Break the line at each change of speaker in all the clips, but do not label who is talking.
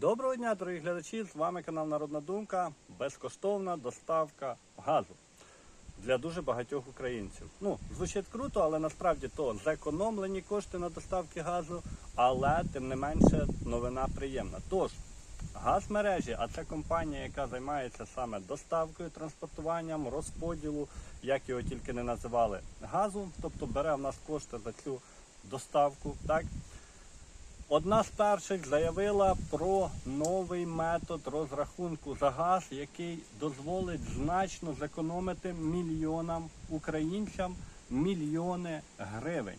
Доброго дня, дорогі глядачі! З вами канал Народна Думка. Безкоштовна доставка газу для дуже багатьох українців. Ну, звучить круто, але насправді то зекономлені кошти на доставки газу, але тим не менше новина приємна. Тож, газмережі, а це компанія, яка займається саме доставкою, транспортуванням, розподілу, як його тільки не називали, газу, тобто бере в нас кошти за цю доставку. так? Одна з перших заявила про новий метод розрахунку за газ, який дозволить значно зекономити мільйонам українцям мільйони гривень.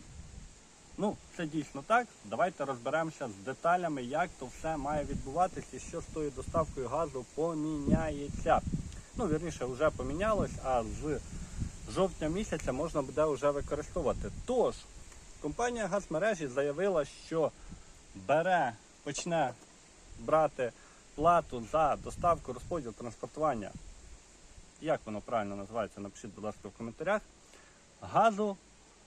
Ну, це дійсно так. Давайте розберемося з деталями, як то все має відбуватися і що з тою доставкою газу поміняється. Ну, вірніше, вже помінялось, а з жовтня місяця можна буде вже використовувати. Тож, компанія газмережі заявила, що бере, почне брати плату за доставку, розподіл, транспортування. Як воно правильно називається, напишіть, будь ласка, в коментарях. Газу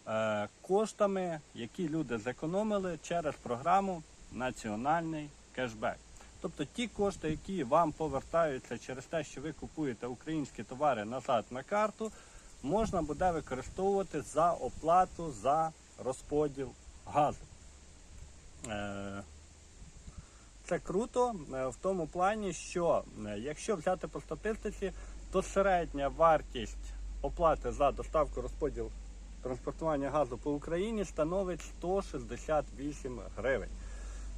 е, коштами, які люди зекономили через програму Національний кешбек. Тобто ті кошти, які вам повертаються через те, що ви купуєте українські товари назад на карту, можна буде використовувати за оплату за розподіл газу. Е, Це круто е, в тому плані, що е, якщо взяти по статистиці, то середня вартість оплати за доставку розподіл транспортування газу по Україні становить 168 гривень.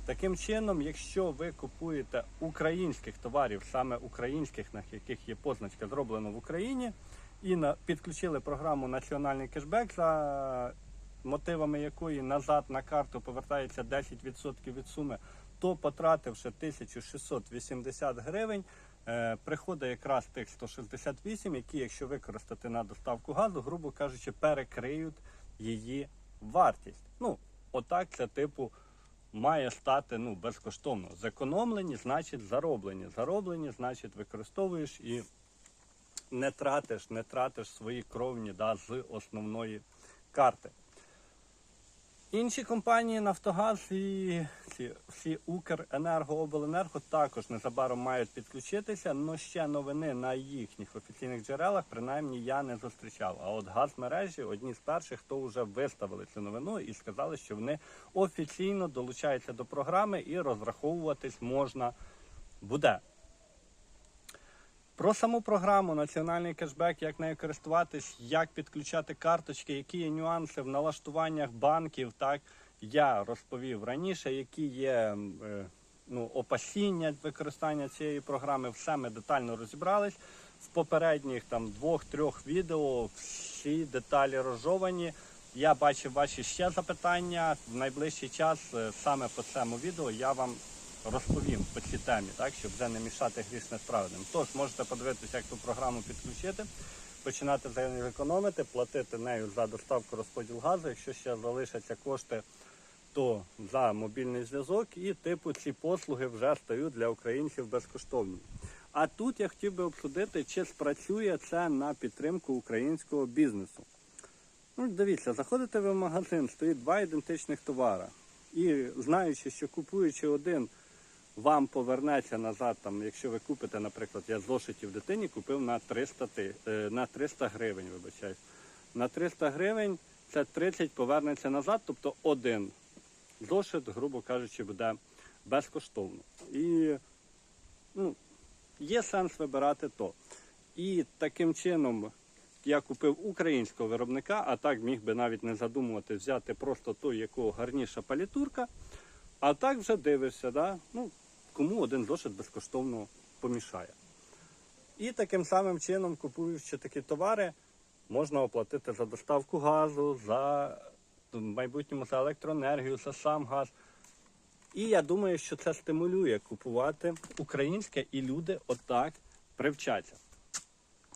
Таким чином, якщо ви купуєте українських товарів, саме українських, на яких є позначка зроблено в Україні, і на, підключили програму Національний кешбек, за мотивами якої назад на карту повертається 10% від суми, то потративши 1680 гривень, е, приходить якраз тих 168, які, якщо використати на доставку газу, грубо кажучи, перекриють її вартість. Ну, отак це типу має стати ну, безкоштовно. Зекономлені, значить зароблені. Зароблені, значить використовуєш і не тратиш, не тратиш свої кровні да, з основної карти. Інші компанії Нафтогаз і ці, всі Укренерго, Обленерго також незабаром мають підключитися, але ще новини на їхніх офіційних джерелах, принаймні я не зустрічав. А от газмережі одні з перших, хто вже виставили цю новину і сказали, що вони офіційно долучаються до програми і розраховуватись можна буде. Про саму програму Національний кешбек, як нею користуватись, як підключати карточки, які є нюанси в налаштуваннях банків, так я розповів раніше, які є е, ну, опасіння використання цієї програми. Все ми детально розібрались. В попередніх там двох-трьох відео всі деталі розжовані. Я бачив ваші ще запитання. В найближчий час е, саме по цьому відео я вам розповім по цій темі, так, щоб вже не мішати грішне справедним. Тож можете подивитися, як ту програму підключити, починати нею економити, платити нею за доставку розподіл газу. Якщо ще залишаться кошти, то за мобільний зв'язок і типу ці послуги вже стають для українців безкоштовні. А тут я хотів би обсудити, чи спрацює це на підтримку українського бізнесу. Ну, дивіться, заходите ви в магазин, стоїть два ідентичних товари. І знаючи, що купуючи один, вам повернеться назад, там, якщо ви купите, наприклад, я зошитів дитині купив на 300, ти- е, на 300 гривень, вибачаюсь. На 300 гривень це 30 повернеться назад, тобто один зошит, грубо кажучи, буде безкоштовно. І ну, є сенс вибирати то. І таким чином я купив українського виробника, а так міг би навіть не задумувати взяти просто той, якого гарніша палітурка. А так вже дивишся, да? ну, кому один зошит безкоштовно помішає. І таким самим чином, купуючи такі товари, можна оплатити за доставку газу, за в майбутньому за електроенергію, за сам газ. І я думаю, що це стимулює купувати українське, і люди отак привчаться.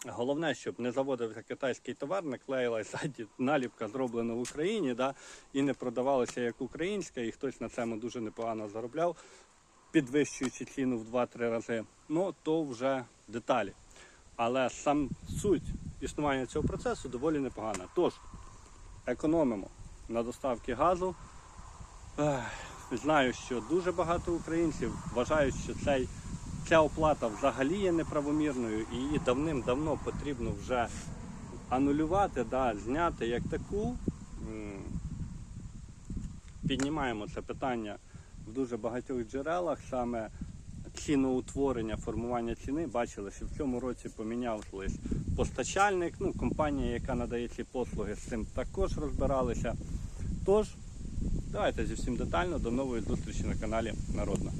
Головне, щоб не заводився китайський товар, не клеїлася наліпка зроблена в Україні, да, і не продавалося як українська, і хтось на цьому дуже непогано заробляв, підвищуючи ціну в 2-3 рази. Ну, то вже деталі. Але сам суть існування цього процесу доволі непогана. Тож, економимо на доставки газу. Знаю, що дуже багато українців вважають, що цей, ця оплата взагалі є неправомірною і її давним-давно потрібно вже анулювати, да, зняти як таку. Піднімаємо це питання в дуже багатьох джерелах, саме ціноутворення, формування ціни. Бачили, що в цьому році помінявся постачальник, ну, компанія, яка надає ці послуги, з цим також розбиралися. Тож, давайте зі всім детально. До нової зустрічі на каналі Народна.